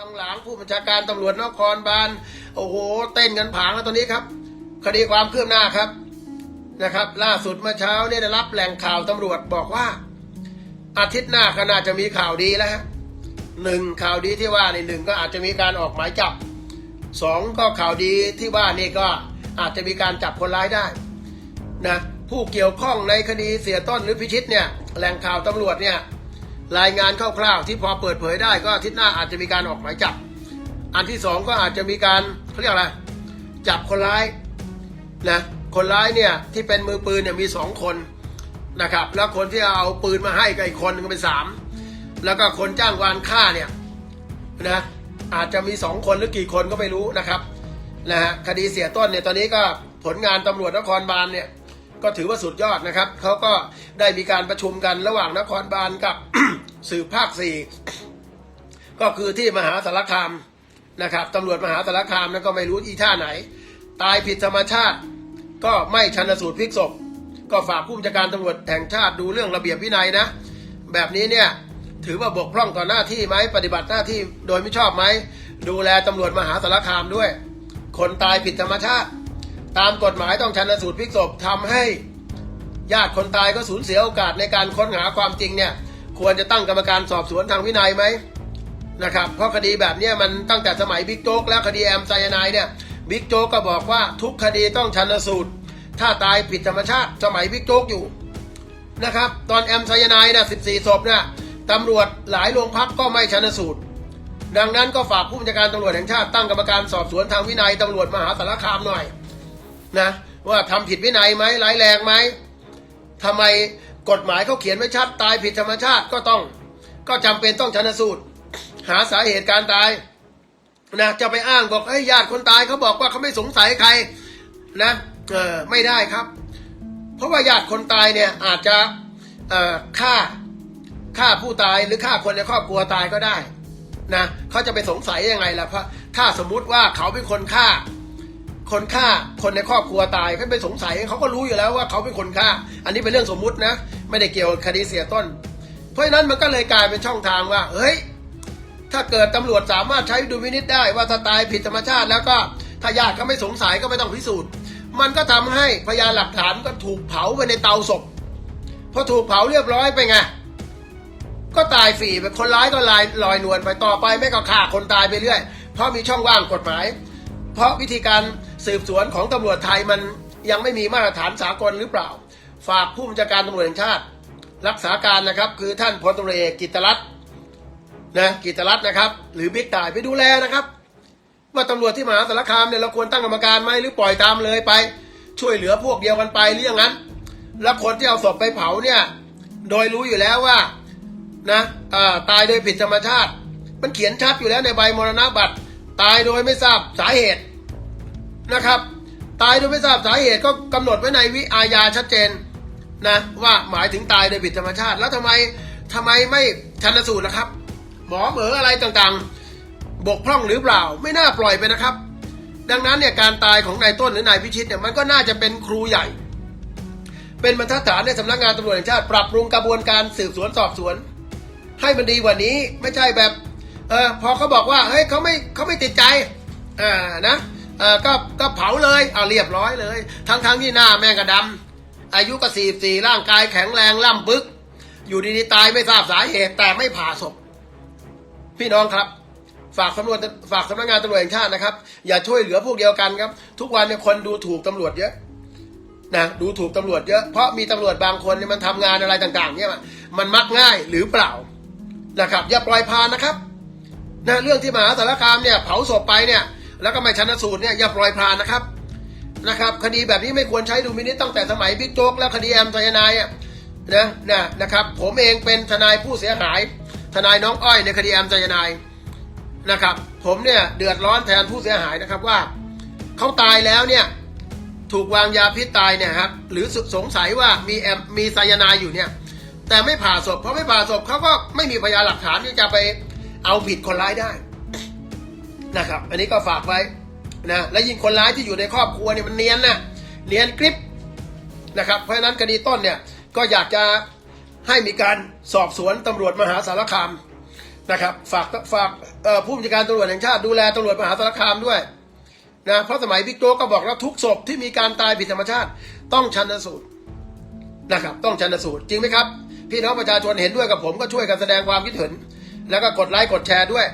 ทางหลังผู้บัญชาการตำรวจนครบาลโอ้โห เต้นกันผางแล้วตอนนี้ครับ คดีความคืบหน้าครับนะครับ ล่าสุดเมื่อเช้าเนี่ยได้รับแหล่งข่าวตำรวจบอกว่า อาทิตย์หน้าก็น่าจะมีข่าวดีแล้วฮะหนึ่งข่าวดีที่ว่าในหนึ่งก็อาจจะมีการออกหมายจับสองก็ข่าวดีที่ว่านี่ก็อาจจะมีการจับคนร้ายได้นะผู้เกี่ยวข้องในคดีเสียต้นหรือพิชิตเนี่ยแหล่งข่าวตำรวจเนี่ย รายงานคร่าวๆที่พอเปิดเผยได้ก็อาทิตย์หน้าอาจจะมีการออกหมายจับ อันที่สองก็อาจจะมีการเขาเรียกอะไรจับคนร้ายนะคนร้ายเนี่ยที่เป็นมือปืนเนี่ยมีสองคนนะครับแล้วคนที่เอาปืนมาให้กับอีกคนนึงเป็นสามแล้วก็คนจ้างวานฆ่าเนี่ยนะอาจจะมีสองคนหรือกี่คนก็ไม่รู้นะครับนะฮะคดีเสียต้นเนี่ยตอนนี้ก็ผลงานตำรวจนครบาลเนี่ย ก็ถือว่าสุดยอดนะครับ เขาก็ได้มีการประชุมกันระหว่างนครบาลกับสืบภาคสี่ก็คือที่มหาสารคามนะครับตำรวจมหาสารคามนั้นก็ไม่รู้อีท่าไหน ตายผิดธรรมชาติ ก็ไม่ชันสูตรพลิกศพ ก็ฝากผู้บัญชาการตำรวจแห่งชาติดูเรื่องระเบียบวินัยนะ แบบนี้เนี่ยถือว่าบกพร่องต่อหน้าที่ไหมปฏิบัติหน้าที่โดยไม่ชอบไหมดูแลตำรวจมหาสารคามด้วย คนตายผิดธรรมชาติ ตามกฎหมายต้องชันสูตรพลิกศพทำให้ญาติคนตายก็สูญเสียโอกาสในการค้นหาความจริงเนี่ยควรจะตั้งกรรมการสอบสวนทางวินัยไหมนะครับเพราะคดีแบบนี้มันตั้งแต่สมัยบิ๊กโจ๊กแล้วคดีแอมไซยาไนด์เนี่ยบิ๊กโจ๊กก็บอกว่าทุกคดีต้องชันสูตร ถ้าตายผิดธรรมชาติสมัยบิ๊กโจ๊กอยู่นะครับตอนแอมไซยาไนด์เนี่ย14ศพเนี่ยตำรวจหลายโรงพักก็ไม่ชันสูตร ดังนั้นก็ฝากผู้บัญชาการตำรวจแห่งชาติตั้งกรรมการสอบสวนทางวินัยตำรวจมหาสารคามหน่อย นะว่าทำผิดวินัยไหมร้ายแรงไหมทำไมกฎหมายเขาเขียนไว้ชัดตายผิดธรรมชาติก็ต้อง ก็จำเป็นต้องชันสูตร หาสาเหตุการตายนะจะไปอ้างบอกเอ้ยญาติคนตายเขาบอกว่าเขาไม่สงสัยใครนะเออไม่ได้ครับ เพราะว่าญาติคนตายเนี่ยอาจจะฆ่าฆ่าผู้ตายหรือฆ่าคนในครอบครัวตายก็ได้นะเขาจะไปสงสัยยังไงล่ะเพราะถ้าสมมุติว่าเขาเป็นคนฆ่า คนฆ่าคนในครอบครัวตายเขาไปสงสัยเขาก็รู้อยู่แล้วว่าเขาเป็นคนฆ่า อันนี้เป็นเรื่องสมมุตินะ ไม่ได้เกี่ยวกับคดีเสียต้น เพราะฉะนั้นมันก็เลยกลายเป็นช่องทางว่า เฮ้ย ถ้าเกิดตำรวจสามารถใช้ดุลพินิษได้ว่าถ้าตายผิดธรรมชาติ แล้วก็ถ้าญาติเขาไม่สงสัยก็ไม่ต้องพิสูจน์ มันก็ทำให้พยานหลักฐานก็ถูกเผาไปในเตาศพพอถูกเผาเรียบร้อยไปไงก็ตายฟรีไปคนร้ายก็ลายลอยนวลไปต่อไปไม่ก็ฆ่าคนตายไปเรื่อย เพราะมีช่องว่างกฎหมาย เพราะวิธีการ สืบสวนของตำรวจไทยมันยังไม่มีมาตรฐานสากลหรือเปล่า ฝากผู้บัญชาการตำรวจแห่งชาติ รักษาการนะครับ คือท่านพลตำรวจเอกกิตรัตน์นะกิตรัตน์นะครับ หรือบิ๊กต่ายไปดูแลนะครับ ว่าตำรวจที่มหาสารคามเนี่ยเราควรตั้งกรรมการไหมหรือปล่อยตามเลยไป ช่วยเหลือพวกเดียวกันไปหรือยังนั้น แล้วคนที่เอาศพไปเผาเนี่ยโดยรู้อยู่แล้วว่านะาตายโดยผิดธรรมชาติ มันเขียนชัดอยู่แล้วในใบมรณบัตร ตายโดยไม่ทราบสาเหตุ นะครับ ตายโดยไม่ทราบสาเหตุก็กำหนดไว้ในวิอาญาชัดเจนนะว่าหมายถึงตายโดยผิดธรรมชาติ แล้วทำไมทำไมไม่ชันสูตรนะครับ หมอเหมืออะไรต่างๆ บกพร่องหรือเปล่า ไม่น่าปล่อยไปนะครับ ดังนั้นเนี่ยการตายของนายต้นหรือนายพิชิตเนี่ยมันก็น่าจะเป็นครูใหญ่ เป็นบรรทัดฐานในสำนักงานตำรวจแห่งชาติปรับปรุงกระบวนการสืบสวนสอบสวน ให้มันดีกว่านี้ไม่ใช่แบบเออพอเขาบอกว่าเฮ้ยเขาไม่เขาไม่ติดใจอ่านะ เออก็ก็เผาเลยเอาเรียบร้อยเลย ทั้งทั้งที่หน้าแม่งกระดำอายุก็สี่สี่ร่างกายแข็งแรงล่ำบึก อยู่ดีๆตายไม่ทราบสาเหตุแต่ไม่ผ่าศพ พี่น้องครับ ฝากตำรวจฝากสำนักงานตำรวจแห่งชาตินะครับ อย่าช่วยเหลือพวกเดียวกันครับ ทุกวันเนี่ยคนดูถูกตำรวจเยอะนะดูถูกตำรวจเยอะเพราะมีตำรวจบางคนเนี่ยมันทำงานอะไรต่าง ๆ เนี่ยมันมันมักง่ายหรือเปล่านะครับอย่าปล่อยผ่านนะครับนะเรื่องที่มหาสารคามเนี่ยเผาศพไปเนี่ย แล้วก็ไม่ชันสูตรเนี่ยอย่าปล่อยผ่านนะครับนะครับ คดีแบบนี้ไม่ควรใช้ดูมินิตตั้งแต่สมัยบิ๊กโจ๊กและคดีแอมไซยานายอะนะนะนะครับ ผมเองเป็นทนายผู้เสียหาย ทนายน้องอ้อยในคดีแอมไซยานายนะครับ ผมเนี่ยเดือดร้อนแทนผู้เสียหายนะครับว่าเขาตายแล้วเนี่ยถูกวางยาพิษตายเนี่ยครับหรือสงสัยว่ามีแอมมีไซยาไนด์อยู่เนี่ยแต่ไม่ผ่าศพเพราะไม่ผ่าศพเขาก็ไม่มีพยานหลักฐานที่จะไปเอาผิดคนร้ายได้ นะครับ อันนี้ก็ฝากไว้นะและยิ่งคนร้ายที่อยู่ในครอบครัวเนี่ยมันเนียนนะเนียนกริปนะครับ เพราะฉะนั้นคดีต้นเนี่ยก็อยากจะให้มีการสอบสวนตำรวจมหาสารคามนะครับฝากฝากผู้บัญชาการตำรวจแห่งชาติดูแลตำรวจมหาสารคามด้วยนะเพราะสมัยบิ๊กโจ๊กก็บอกแล้วทุกศพที่มีการตายผิดธรรมชาติ ต้องชันสูตรนะครับต้องชันสูตรจริงไหมครับ พี่น้องประชาชนเห็นด้วยกับผมก็ช่วยกันแสดงความคิดเห็น แล้วก็กดไลค์กดแชร์ด้วย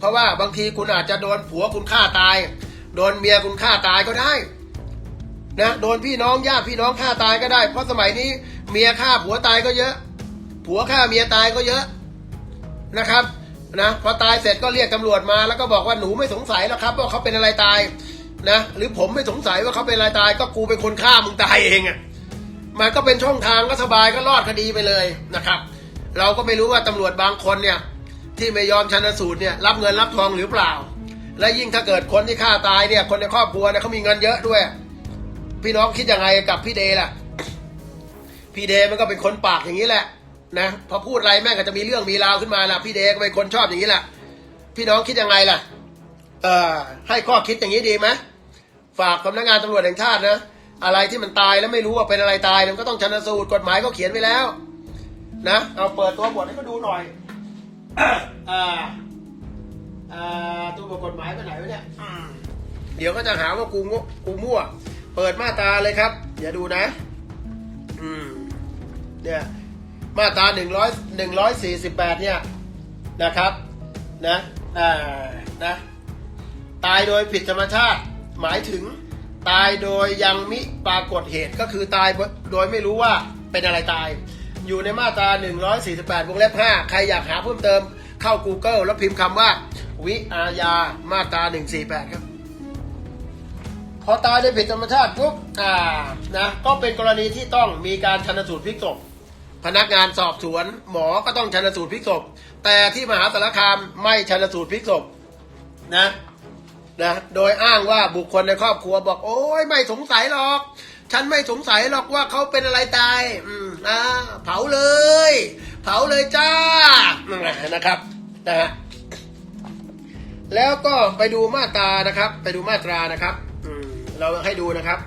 เพราะว่าบางทีคุณอาจจะโดนผัวคุณฆ่าตาย โดนเมียคุณฆ่าตายก็ได้นะโดนพี่น้องญาติพี่น้องฆ่าตายก็ได้ เพราะสมัยนี้เมียฆ่าผัวตายก็เยอะ ผัวฆ่าเมียตายก็เยอะนะครับนะพอตายเสร็จก็เรียกตำรวจมา แล้วก็บอกว่าหนูไม่สงสัยแล้วครับว่าเขาเป็นอะไรตายนะหรือผมไม่สงสัยว่าเขาเป็นอะไรตาย ก็กูเป็นคนฆ่ามึงตายเองอะ่ะมันก็เป็นช่องทางก็สบายก็รอดคดีไปเลยนะครับ เราก็ไม่รู้ว่าตำรวจบางคนเนี่ย ที่ไม่ยอมชันสูตรเนี่ยรับเงินรับทองหรือเปล่า และยิ่งถ้าเกิดคนที่ฆ่าตายเนี่ย คนในครอบครัวเนี่ยเขามีเงินเยอะด้วย พี่น้องคิดยังไงกับพี่เดล่ะ พี่เดมันก็เป็นคนปากอย่างนี้แหละนะพอพูดอะไรแม่งก็จะมีเรื่องมีราวขึ้นมาล่ะพี่เดก็เป็นคนชอบอย่างนี้แหละพี่น้องคิดยังไงล่ะ เอ่อให้ข้อคิดอย่างนี้ดีไหมฝากสำนักงานตำรวจแห่งชาตินะอะไรที่มันตายแล้วไม่รู้ว่าเป็นอะไรตายมันก็ต้องชันสูตรกฎหมายก็เขียนไว้แล้ว นะเอาเปิดตัวบทให้เขาดูหน่อย ตัวบทกฎหมายไปไหนวะเนี่ย เดี๋ยวก็จะหาว่ากูงกูมั่ว เปิดมาตาเลยครับ อย่าดูนะ อืม เนี่ย มาตาหนึ่งร้อยหนึ่งร้อยสี่สิบแปดเนี่ยนะครับ นะอ่านะ ตายโดยผิดธรรมชาติ หมายถึงตายโดยยังมิปรากฏเหตุก็คือตายโดยไม่รู้ว่าเป็นอะไรตาย อยู่ในมาตรา 148 วงเล็บ 5 ใครอยากหาเพิ่มเติมเข้า Google แล้วพิมพ์คำว่า วิอาญามาตรา 148 ครับ พอตายโดยผิดธรรมชาติปุ๊บอ่านะก็เป็นกรณีที่ต้องมีการชันสูตรพลิกศพพนักงานสอบสวน หมอก็ต้องชันสูตรพลิกศพแต่ที่มหาสารคามไม่ชันสูตรพลิกศพนะนะโดยอ้างว่าบุคคลในครอบครัวบอกโอ้ยไม่สงสัยหรอก ฉันไม่สงสัยหรอกว่าเขาเป็นอะไรตาย อืมนะเผาเลย เผาเลยจ้านะครับนะฮะแล้วก็ไปดูมาตรานะครับ ไปดูมาตรานะครับอืมเราให้ดูนะครับ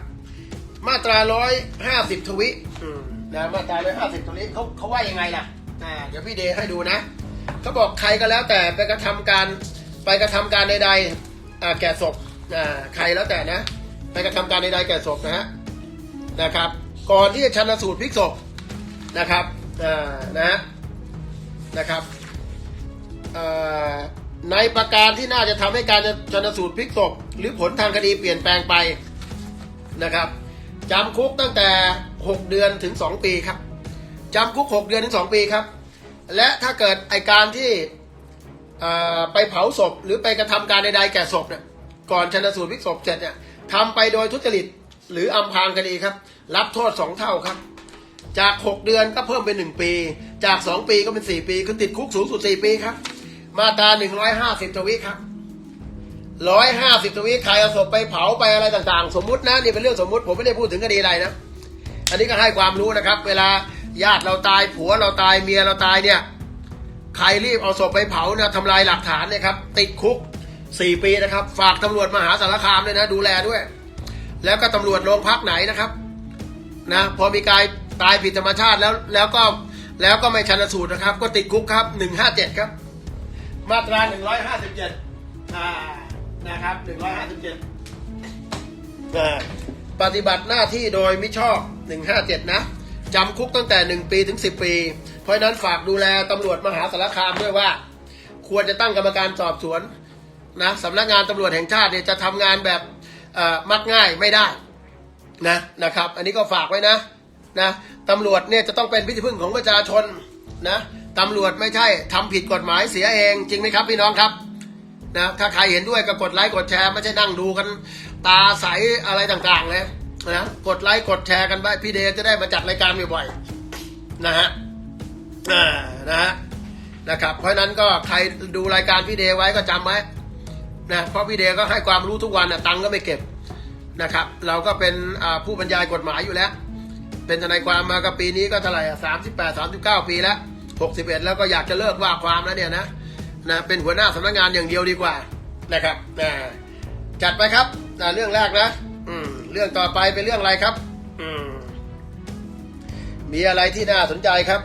มาตราร้อยห้าสิบทวิอืมนะมาตราร้อยห้าสิบทวิเขาเขาว่ายังไงล่ะอ่าเดี๋ยวพี่เดย์ให้ดูนะเขาบอกใครก็แล้วแต่ไปกระทำการไปกระทำการใดๆอ่าแก่ศพอ่าใครแล้วแต่นะ ไปกระทำการใดๆแก่ศพนะฮะ นะครับ ก่อนที่จะชันสูตรพลิกศพนะครับนะฮะนะครับในประการที่น่าจะทำให้การชนสูตรพลิกศพหรือผลทางคดีเปลี่ยนแปลงไปนะครับจำคุกตั้งแต่ 6 เดือนถึง 2 ปีครับจำคุก 6 เดือนถึง 2 ปีครับ และถ้าเกิดไอการที่ไปเผาศพหรือไปกระทำการใดๆแก่ศพเนี่ยก่อนชนสูตรพลิกศพเสร็จเนี่ยทำไปโดยทุจริต หรืออำพรางคดีครับ รับโทษ2เท่าครับ จาก 6 เดือนก็เพิ่มเป็น 1 ปี จาก 2 ปีก็เป็น 4 ปีคือติดคุกสูงสุด 4 ปีครับ มาตรา150ทวิครับ150ทวิใครเอาศพไปเผาไปอะไรต่างๆ สมมุตินะนี่เป็นเรื่องสมมุติผมไม่ได้พูดถึงคดีอะไรนะ อันนี้ก็ให้ความรู้นะครับ เวลาญาติเราตายผัวเราตายเมียเราตายเนี่ย ใครรีบเอาศพไปเผานะทำลายหลักฐานเนี่ยครับ ติดคุก4ปีนะครับ ฝากตำรวจมหาสารคามเลยนะ ดูแลด้วย แล้วก็ตำรวจโรงพักไหนนะครับนะพอมีกายตายผิดธรรมชาติแล้วแล้วก็แล้วก็ไม่ชันสูตรนะครับ ก็ติดคุกครับหนึ่งห้าเจ็ดครับ มาตราหนึ่งร้อยห้าสิบเจ็ดอ่านะครับหนึ่งร้อยห้าสิบเจ็ดปฏิบัติหน้าที่โดยมิชอบหนึ่งห้าเจ็ดนะจำคุกตั้งแต่หนึ่งปีถึงสิบปี เพราะนั้นฝากดูแลตำรวจมหาสารคามด้วยว่า ควรจะตั้งกรรมการสอบสวนนะสำนักงานตำรวจแห่งชาติเนี่ยจะทำงานแบบ มักง่ายไม่ได้นะนะครับ อันนี้ก็ฝากไว้นะนะตำรวจเนี่ยจะต้องเป็นพิธีพึ่งของประชาชนนะตำรวจไม่ใช่ทำผิดกฎหมายเสียเองจริงไหมครับพี่น้องครับนะถ้าใครเห็นด้วยก็กดไลค์กดแชร์ไม่ใช่นั่งดูกันตาใสอะไรต่างๆเลยนะกดไลค์กดแชร์กันไปพี่เดจะได้มาจัดรายการบ่อยๆนะฮะนะฮะนะครับ เพราะฉะนั้นก็ใครดูรายการพี่เดไว้ก็จำไว้ นะเพราะพี่เดก็ให้ความรู้ทุกวันนะตังก็ไม่เก็บนะครับ เราก็เป็นผู้บรรยายกฎหมายอยู่แล้ว เป็นทนายความมากับปีนี้ก็เท่าไหร่สามสิบแปดสามสิบเก้าปีแล้วหกสิบเอ็ดแล้วก็อยากจะเลิกว่าความแล้วเนี่ยนะนะเป็นหัวหน้าสำนักงานอย่างเดียวดีกว่านะครับอ่าจัดไปครับอ่าเรื่องแรกนะอืมเรื่องต่อไปเป็นเรื่องอะไรครับอืมมีอะไรที่น่าสนใจครับ